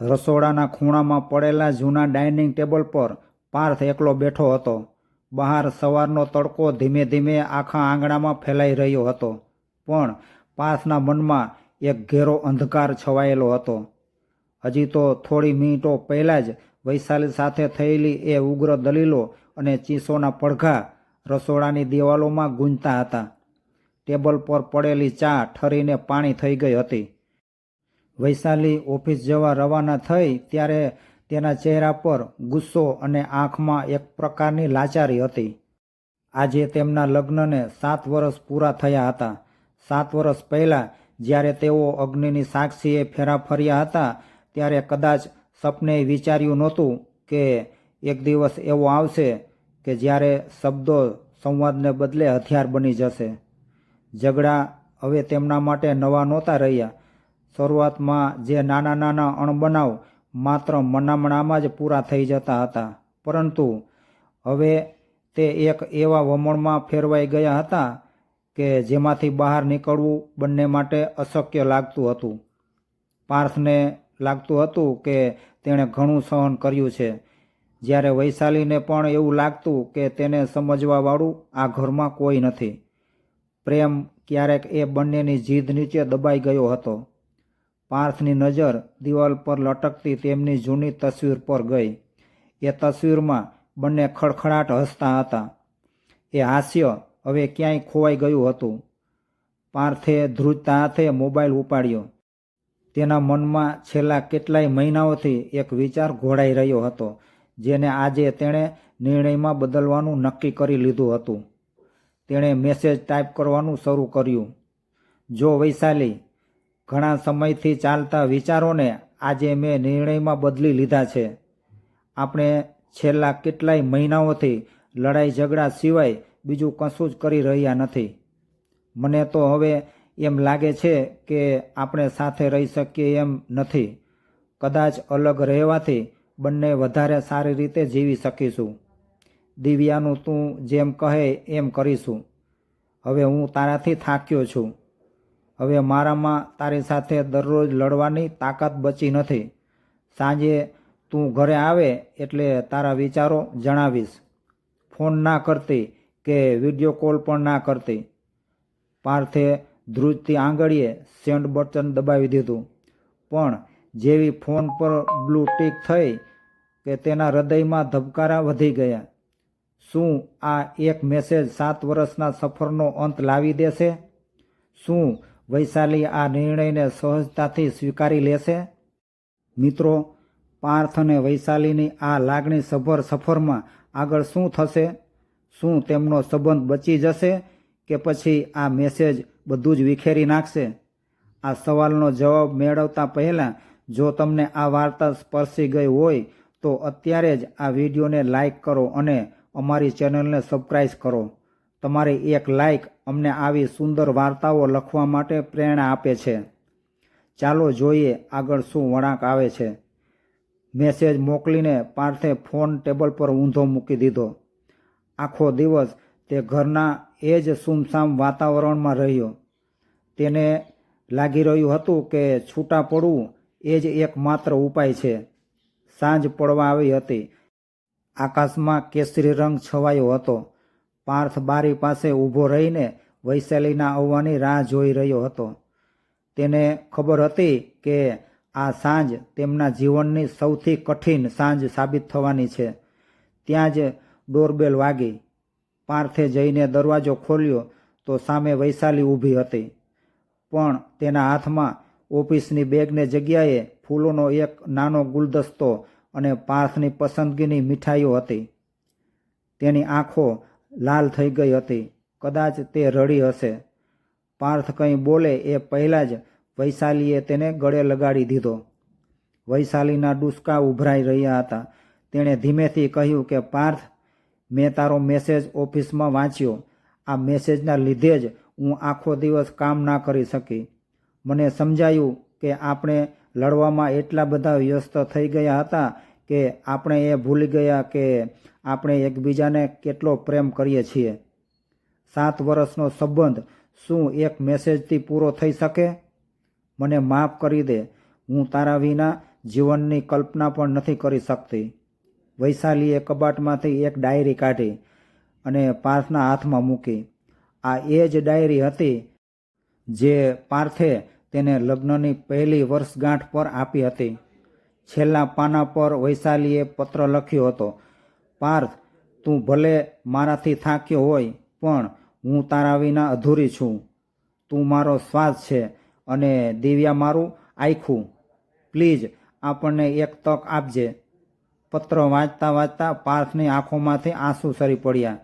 રસોડાના ખૂણામાં પડેલા જૂના ડાઇનિંગ ટેબલ પર પાર્થ એકલો બેઠો હતો. બહાર સવારનો તડકો ધીમે ધીમે આખા આંગણામાં ફેલાઈ રહ્યો હતો, પણ પાર્થના મનમાં એક ઘેરો અંધકાર છવાયેલો હતો. હજી તો થોડી મિનિટો પહેલાં જ વૈશાલી સાથે થયેલી એ ઉગ્ર દલીલો અને ચીસોના પડઘા રસોડાની દિવાલોમાં ગૂંજતા હતા. ટેબલ પર પડેલી ચા ઠરીને પાણી થઈ ગઈ હતી. વૈશાલી ઓફિસ જવા રવાના થઈ ત્યારે તેના ચહેરા પર ગુસ્સો અને આંખમાં એક પ્રકારની લાચારી હતી. આજે તેમના લગ્નને સાત વર્ષ પૂરા થયા હતા. સાત વર્ષ પહેલાં જ્યારે તેઓ અગ્નિની સાક્ષીએ ફેરા ફર્યા હતા, ત્યારે કદાચ સપને વિચાર્યું નહોતું કે એક દિવસ એવો આવશે કે જ્યારે શબ્દો સંવાદને બદલે હથિયાર બની જશે. ઝઘડા હવે તેમના માટે નવા નહોતા રહ્યા. શરૂઆતમાં જે નાના નાના અણબનાવ માત્ર મનામણામાં જ પૂરા થઈ જતા હતા. પરંતુ હવે તે એક એવા વમણમાં ફેરવાઈ ગયા હતા કે જેમાંથી બહાર નીકળવું બંને માટે અશક્ય લાગતું હતું. પાર્થને લાગતું હતું કે તેણે ઘણું સહન કર્યું છે. જ્યારે વૈશાલીને પણ એવું લાગતું કે તેને સમજવાવાળું આ ઘરમાં કોઈ નથી. પ્રેમ ક્યારેક એ બંનેની જીદ નીચે દબાઈ ગયો હતો. પાર્થની નજર દિવાલ પર લટકતી તેમની જૂની તસવીર પર ગઈ. એ તસવીરમાં બંને ખડખડાટ હસતા હતા. એ હાસ્ય હવે ક્યાંય ખોવાઈ ગયું હતું. પાર્થે ધ્રુજતા હાથે મોબાઈલ ઉપાડ્યો. તેના મનમાં છેલ્લા કેટલાય મહિનાઓથી એક વિચાર ઘોડાઈ રહ્યો હતો, જેને આજે તેણે નિર્ણયમાં બદલવાનું નક્કી કરી લીધું હતું. તેણે મેસેજ ટાઈપ કરવાનું શરૂ કર્યું. જો વૈશાલી ઘણા સમયથી ચાલતા વિચારોને આજે મેં નિર્ણયમાં બદલી લીધા છે. આપણે છેલ્લા કેટલાય મહિનાઓથી લડાઈ ઝઘડા સિવાય બીજું કશું જ કરી રહ્યા નથી. મને તો હવે એમ લાગે છે કે આપણે સાથે રહી શકીએ એમ નથી. કદાચ અલગ રહેવાથી બંને વધારે સારી રીતે જીવી શકીશું. દિવ્યાનું તું જેમ કહે એમ કરીશું. હવે હું તારાથી થાક્યો છું. હવે મારામાં તારી સાથે દરરોજ લડવાની તાકાત બચી નથી. સાંજે તું ઘરે આવે એટલે તારા વિચારો જણાવીશ. ફોન ના કરતી કે વીડિયો કોલ પણ ના કરતી. પાર્થે ધ્રુજથી આંગળીએ સેન્ડ બટન દબાવી દીધું. પણ જેવી ફોન પર બ્લુ ટીક થઈ કે તેના હૃદયમાં ધબકારા વધી ગયા. શું આ એક મેસેજ સાત વર્ષના સફરનો અંત લાવી દેશે? શું વૈશાલી આ નિર્ણયને સહજતાથી સ્વીકારી લેશે. મિત્રો, પાર્થ અને વૈશાલીની આ લાગણી સભર સફરમાં આગળ શું થશે? શું તેમનો સંબંધ બચી જશે કે પછી આ મેસેજ બધું જ વિખેરી નાખશે? આ સવાલનો જવાબ મેળવતા પહેલાં જો તમને આ વાર્તા સ્પર્શી ગઈ હોય, તો અત્યારે જ આ વિડીયોને લાઈક કરો અને અમારી ચેનલને સબસ્ક્રાઈબ કરો. તમારી એક લાઈક અમને આવી સુંદર વાર્તાઓ લખવા માટે પ્રેરણા આપે છે. ચાલો જોઈએ આગળ શું વળાંક આવે છે. મેસેજ મોકલીને પાર્થે ફોન ટેબલ પર ઊંધો મૂકી દીધો. આખો દિવસ તે ઘરના એ જ સુમસામ વાતાવરણમાં રહ્યો. તેને લાગી રહ્યું હતું કે છૂટા પડવું એ જ એકમાત્ર ઉપાય છે. સાંજ પડવા આવી હતી. આકાશમાં કેસરી રંગ છવાયો હતો. પાર્થ બારી પાસે ઊભો રહીને વૈશાલીના આવવાની રાહ જોઈ રહ્યો હતો. તેને ખબર હતી કે આ સાંજ તેમના જીવનની સૌથી કઠિન સાંજ સાબિત થવાની છે. ત્યાં જ ડોરબેલ વાગી. પાર્થે જઈને દરવાજો ખોલ્યો તો સામે વૈશાલી ઊભી હતી. પણ તેના હાથમાં ઓફિસની બેગને જગ્યાએ ફૂલોનો એક નાનો ગુલદસ્તો અને પાર્થની પસંદગીની મીઠાઈઓ હતી. તેની આંખો લાલ થઈ ગઈ હતી. કદાચ તે રડી હશે. પાર્થ કંઈ બોલે એ પહેલાં જ વૈશાલીએ તેને ગળે લગાડી દીધો. વૈશાલીના ડુસકા ઉભરાઈ રહ્યા હતા. તેણે ધીમેથી કહ્યું કે, પાર્થ, મેં તારો મેસેજ ઓફિસમાં વાંચ્યો. આ મેસેજના લીધે જ હું આખો દિવસ કામ ના કરી શકી. મને સમજાયું કે આપણે લડવામાં એટલા બધા વ્યસ્ત થઈ ગયા હતા કે આપણે એ ભૂલી ગયા કે આપણે એકબીજાને કેટલો પ્રેમ કરીએ છીએ? સાત વર્ષનો સંબંધ શું એક મેસેજથી પૂરો થઈ શકે? મને માફ કરી દે, હું તારા વિના જીવનની કલ્પના પણ નથી કરી શકતી. વૈશાલીએ કબાટમાંથી એક ડાયરી કાઢી અને પાર્થના હાથમાં મૂકી. આ એ જ ડાયરી હતી જે પાર્થે તેને લગ્નની પહેલી વર્ષગાંઠ પર આપી હતી. છેલ્લા પાના પર વૈશાલીએ પત્ર લખ્યો હતો, પાર્થ, તું ભલે મારાથી થાક્યો હોય, પણ હું તારા વિના અધૂરી છું. તું મારો શ્વાસ છે અને દિવ્યા મારું આખું પ્લીઝ આપણને એક તક આપજે. પત્ર વાંચતા વાંચતા પાર્થની આંખોમાંથી આંસુ સરી પડ્યા.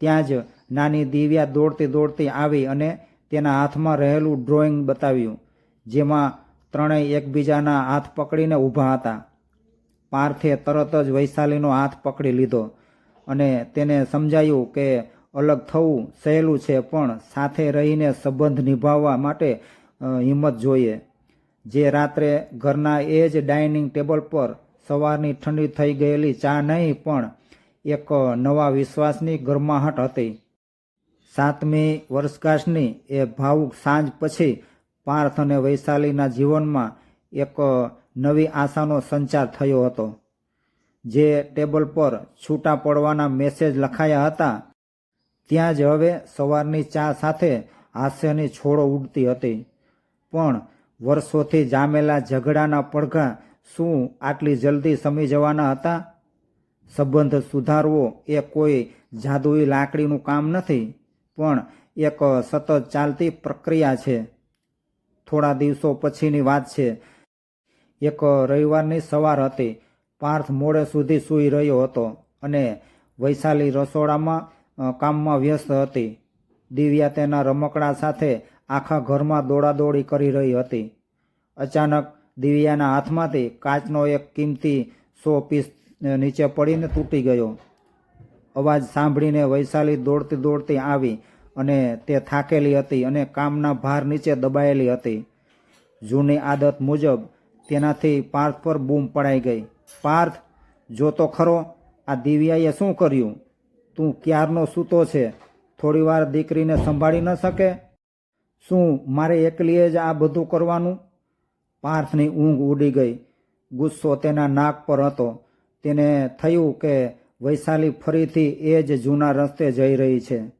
ત્યાં જ નાની દિવ્યા દોડતી દોડતી આવી અને તેના હાથમાં રહેલું ડ્રોઈંગ બતાવ્યું, જેમાં ત્રણેય એકબીજાના હાથ પકડીને ઊભા હતા. પાર્થે તરત જ વૈશાલીનો હાથ પકડી લીધો અને તેને સમજાયું કે અલગ થવું સહેલું છે, પણ સાથે રહીને સંબંધ નિભાવવા માટે હિંમત જોઈએ. જે રાત્રે ઘરના એ જ ડાઇનિંગ ટેબલ પર સવારની ઠંડી થઈ ગયેલી ચા નહીં, પણ એક નવા વિશ્વાસની ગરમાહટ હતી. સાતમી વર્ષગાંઠની એ ભાવુક સાંજ પછી પાર્થ અને વૈશાલીના જીવનમાં એક નવી આશાનો સંચાર થયો હતો. જે ટેબલ પર છૂટા પડવાના મેસેજ લખાયા હતા, ત્યાં જ હવે સવારની ચા સાથે હાસ્યની છોડો ઉડતી હતી. પણ વર્ષોથી જામેલા ઝઘડાના પડઘા શું આટલી જલ્દી સમી જવાના હતા? સંબંધ સુધારવો એ કોઈ જાદુઈ લાકડીનું કામ નથી, પણ એક સતત ચાલતી પ્રક્રિયા છે. થોડા દિવસો પછીની વાત છે. એક રવિવારની સવાર હતી. પાર્થ મોડે સુધી સૂઈ રહ્યો હતો અને વૈશાલી રસોડામાં કામમાં વ્યસ્ત હતી. દિવ્યા તેના રમકડા સાથે આખા ઘરમાં દોડાદોડી કરી રહી હતી. અચાનક દિવ્યાના હાથમાંથી કાચનો એક કિંમતી સો પીસ નીચે પડીને તૂટી ગયો. અવાજ સાંભળીને વૈશાલી દોડતી દોડતી આવી. અને તે થાકેલી હતી અને કામના ભાર નીચે દબાયેલી હતી. જૂની આદત મુજબ તેનાથી પાર્થ પર બૂમ પડાઈ ગઈ. પાર્થ, જો તો ખરો, આ દિવ્યાએ શું કર્યું? તું ક્યારનો સૂતો છે? થોડીવાર દીકરીને સંભાળી ન શકે? શું મારે એકલીએ જ આ બધું કરવાનું? પાર્થની ઊંઘ ઉડી ગઈ. ગુસ્સો તેના નાક પર હતો. તેને થયું કે વૈશાલી ફરીથી એ જ જૂના રસ્તે જઈ રહી છે.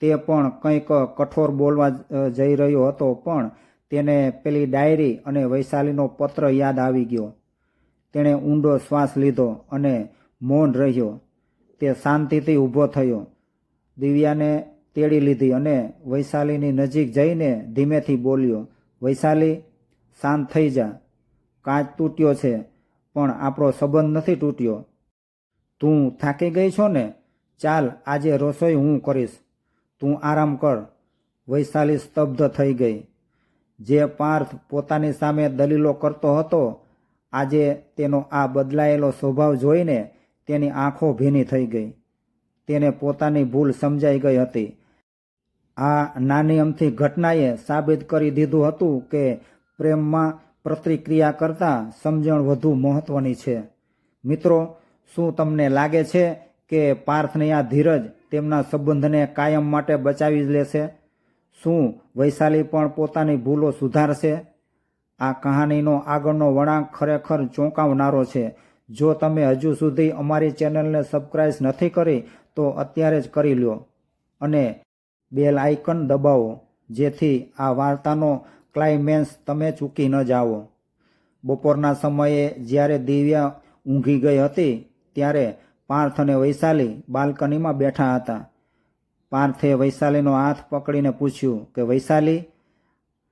તે પણ કંઈક કઠોર બોલવા જઈ રહ્યો હતો, પણ તેને પેલી ડાયરી અને વૈશાલીનો પત્ર યાદ આવી ગયો. તેણે ઊંડો શ્વાસ લીધો અને મૌન રહ્યો. તે શાંતિથી ઊભો થયો. દિવ્યાને તેડી લીધી અને વૈશાલીની નજીક જઈને ધીમેથી બોલ્યો, વૈશાલી, શાંત થઈ જા. કાચ તૂટ્યો છે, પણ આપણો સંબંધ નથી તૂટ્યો. તું થાકી ગઈ છો ને? ચાલ, આજે રસોઈ હું કરીશ. તું આરામ કર. વૈશાલી સ્તબ્ધ થઈ ગઈ. જે પાર્થ પોતાની સામે દલીલો કરતો હતો, આજે તેનો આ બદલાયેલો સ્વભાવ જોઈને તેની આંખો ભીની થઈ ગઈ. તેને પોતાની ભૂલ સમજાઈ ગઈ હતી. આ નાની અમથી ઘટનાએ સાબિત કરી દીધું હતું કે પ્રેમમાં પ્રતિક્રિયા કરતાં સમજણ વધુ મહત્વની છે. મિત્રો, શું તમને લાગે છે કે પાર્થની આ ધીરજ તેમના સંબંધને કાયમ માટે બચાવી લેશે. શું વૈશાલી પણ પોતાની ભૂલો સુધારશે? આ કહાનીનો આગળનો વળાંક ખરેખર ચોંકાવનારો છે. જો તમે હજુ સુધી અમારી ચેનલને સબસ્ક્રાઈબ નથી કરી, તો અત્યારે જ કરી લો અને બેલ આઇકન દબાવો, જેથી આ વાર્તાનો ક્લાઇમેન્સ તમે ચૂકી ન જાઓ. બપોરના સમયે જ્યારે દિવ્યા ઊંઘી ગઈ હતી, ત્યારે પાર્થ અને વૈશાલી બાલ્કનીમાં બેઠા હતા. પાર્થે વૈશાલીનો હાથ પકડીને પૂછ્યું કે, વૈશાલી,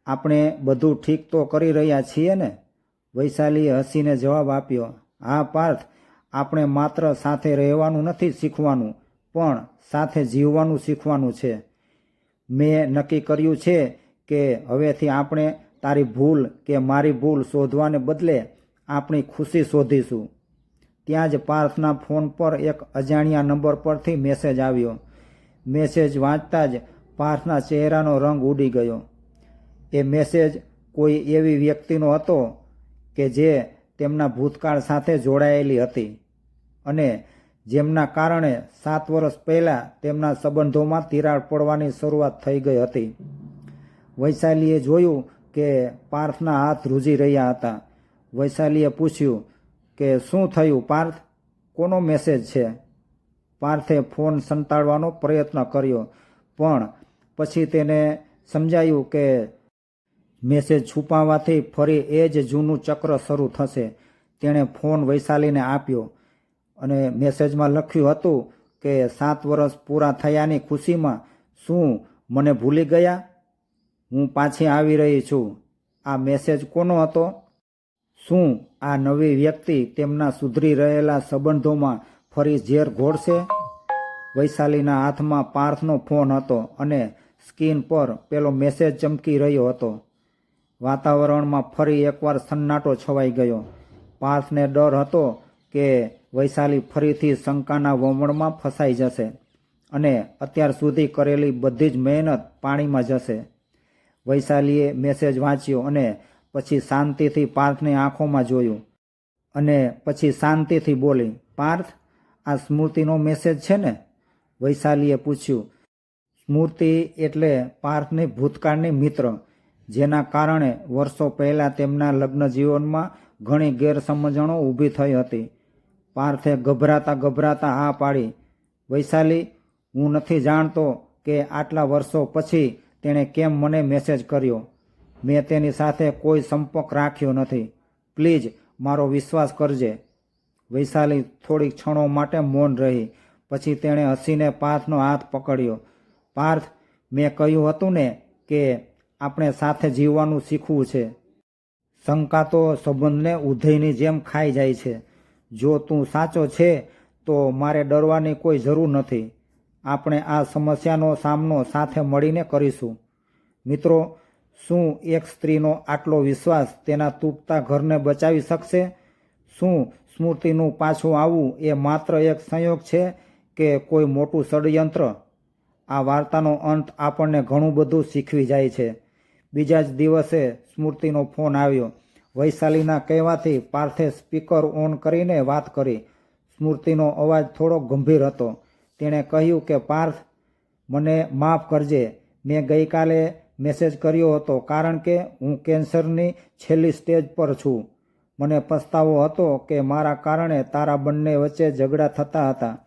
આપણે બધું ઠીક તો કરી રહ્યા છીએ ને? વૈશાલીએ હસીને જવાબ આપ્યો, હા, પાર્થ, આપણે માત્ર સાથે રહેવાનું નથી શીખવાનું, પણ સાથે જીવવાનું શીખવાનું છે. મેં નક્કી કર્યું છે કે હવેથી આપણે તારી ભૂલ કે મારી ભૂલ શોધવાને બદલે આપણી ખુશી શોધીશું. ત્યાં જ પાર્થના ફોન પર એક અજાણ્યા નંબર પરથી મેસેજ આવ્યો. મેસેજ વાંચતા જ પાર્થના ચહેરાનો રંગ ઉડી ગયો. એ મેસેજ કોઈ એવી વ્યક્તિનો હતો કે જે તેમના ભૂતકાળ સાથે જોડાયેલી હતી અને જેમના કારણે સાત વર્ષ પહેલાં તેમના સંબંધોમાં તિરાડ પડવાની શરૂઆત થઈ ગઈ હતી. વૈશાલીએ જોયું કે પાર્થના હાથ રૂજી રહ્યા હતા. વૈશાલીએ પૂછ્યું કે શું થયું, પાર્થ? કોનો મેસેજ છે? પાર્થે ફોન સંતાડવાનો પ્રયત્ન કર્યો, પણ પછી તેને સમજાયું કે મેસેજ છુપાવવાથી ફરી એ જ જૂનું ચક્ર શરૂ થશે. તેણે ફોન વૈશાલીને આપ્યો અને મેસેજમાં લખ્યું હતું કે સાત વર્ષ પૂરા થયાની ખુશીમાં શું મને ભૂલી ગયા? હું પાછી આવી રહી છું. આ મેસેજ કોનો હતો? શું આ નવી વ્યક્તિ તેમના સુધરી રહેલા સંબંધોમાં ફરી ઝેર ઘોળશે વૈશાલીના હાથમાં પાર્થનો ફોન હતો અને સ્ક્રીન પર પેલો મેસેજ ચમકી રહ્યો હતો. વાતાવરણમાં ફરી એકવાર સન્નાટો છવાઈ ગયો. પાર્થને ડર હતો કે વૈશાલી ફરીથી શંકાના વમણમાં ફસાઈ જશે અને અત્યાર સુધી કરેલી બધી જ મહેનત પાણીમાં જશે. વૈશાલીએ મેસેજ વાંચ્યો અને પછી શાંતિથી પાર્થની આંખોમાં જોયું અને પછી શાંતિથી બોલી, પાર્થ, આ સ્મૃતિનો મેસેજ છે ને? વૈશાલીએ પૂછ્યું, સ્મૃતિ એટલે પાર્થની ભૂતકાળની મિત્ર, જેના કારણે વર્ષો પહેલાં તેમના લગ્ન જીવનમાં ઘણી ગેરસમજણો ઊભી થઈ હતી. પાર્થે ગભરાતા ગભરાતા હા પાડી, વૈશાલી, હું નથી જાણતો કે આટલા વર્ષો પછી તેણે કેમ મને મેસેજ કર્યો? મેં તેની સાથે કોઈ સંપર્ક રાખ્યો નથી. પ્લીઝ, મારો વિશ્વાસ કરજે. વૈશાલી થોડીક ક્ષણો માટે મૌન રહી. પછી તેણે હસીને પાર્થનો હાથ પકડ્યો. પાર્થ, મેં કહ્યું હતું ને કે આપણે સાથે જીવવાનું શીખવું છે. શંકા તો સંબંધને ઉધઈની જેમ ખાઈ જાય છે. જો તું સાચો છે, તો મારે ડરવાની કોઈ જરૂર નથી. આપણે આ સમસ્યાનો સામનો સાથે મળીને કરીશું. મિત્રો શું એક સ્ત્રીનો આટલો વિશ્વાસ તેના તૂટતા ઘરને બચાવી શકશે? શું સ્મૃતિનું પાછું આવવું એ માત્ર એક સંયોગ છે કે કોઈ મોટું ષડયંત્ર? આ વાર્તાનો અંત આપણને ઘણું બધું શીખવી જાય છે. બીજા જ દિવસે સ્મૃતિનો ફોન આવ્યો. વૈશાલીના કહેવાથી પાર્થે સ્પીકર ઓન કરીને વાત કરી. સ્મૃતિનો અવાજ થોડો ગંભીર હતો. તેણે કહ્યું કે, પાર્થ, મને માફ કરજે. મેં ગઈકાલે મેસેજ કર્યો હતો, કારણ કે હું કેન્સરની છેલ્લી સ્ટેજ પર છું. મને પસ્તાવો હતો કે મારા કારણે તારા બંને વચ્ચે ઝઘડા થતા હતા.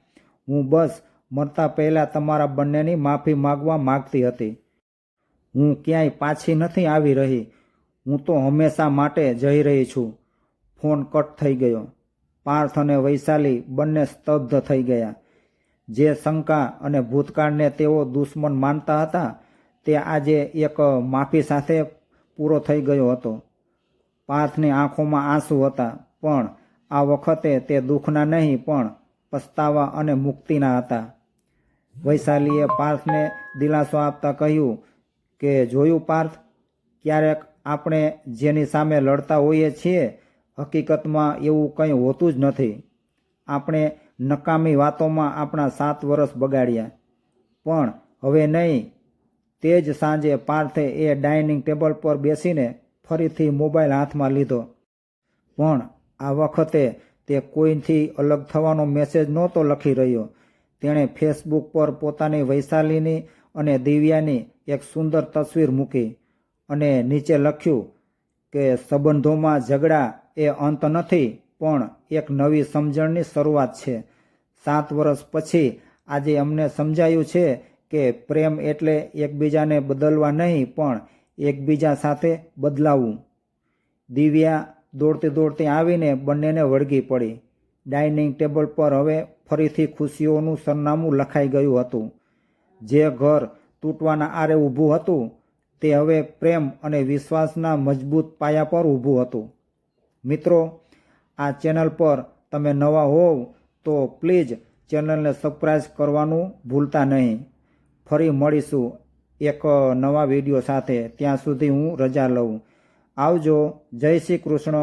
હું બસ મરતા પહેલાં તમારા બંનેની માફી માગવા માગતી હતી. હું ક્યાંય પાછી નથી આવી રહી. હું તો હંમેશા માટે જઈ રહી છું. ફોન કટ થઈ ગયો. પાર્થ અને વૈશાલી બંને સ્તબ્ધ થઈ ગયા. જે શંકા અને ભૂતકાળને તેઓ દુશ્મન માનતા હતા તે આજે એક માફી સાથે પૂરો થઈ ગયો હતો. પાર્થની આંખોમાં આંસુ હતા, પણ આ વખતે તે દુઃખના નહીં, પણ પસ્તાવા અને મુક્તિના હતા. વૈશાલીએ પાર્થને દિલાસો આપતા કહ્યું કે, જોયું પાર્થ, ક્યારેક આપણે જેની સામે લડતા હોઈએ છીએ, હકીકતમાં એવું કંઈ હોતું જ નથી. આપણે નકામી વાતોમાં આપણા સાત વર્ષ બગાડ્યા. પણ હવે નહીં તે જ સાંજે પાર્થે એ ડાઇનિંગ ટેબલ પર બેસીને ફરીથી મોબાઈલ હાથમાં લીધો. પણ આ વખતે તે કોઈથી અલગ થવાનો મેસેજ નહોતો લખી રહ્યો. તેણે ફેસબુક પર પોતાની વૈશાલીની અને દિવ્યાની એક સુંદર તસવીર મૂકી અને નીચે લખ્યું કે સંબંધોમાં ઝઘડા એ અંત નથી, પણ એક નવી સમજણની શરૂઆત છે. સાત વર્ષ પછી આજે અમને સમજાયું છે કે પ્રેમ એટલે એકબીજાને બદલવા નહીં, પણ એકબીજા સાથે બદલાવવું દિવ્યા દોડતી દોડતી આવીને બંનેને વળગી પડી. ડાઇનિંગ ટેબલ પર હવે ફરીથી ખુશીઓનું સરનામું લખાઈ ગયું હતું. જે ઘર તૂટવાના આરે ઊભું હતું, તે હવે પ્રેમ અને વિશ્વાસના મજબૂત પાયા પર ઊભું હતું. મિત્રો, આ ચેનલ પર તમે નવા હોવ તો પ્લીઝ ચેનલને સબસ્ક્રાઈબ કરવાનું ભૂલતા નહીં. ફરી મળીશું એક નવા વીડિયો સાથે. ત્યાં સુધી હું રજા લઉં. આવજો. જય શ્રી કૃષ્ણ.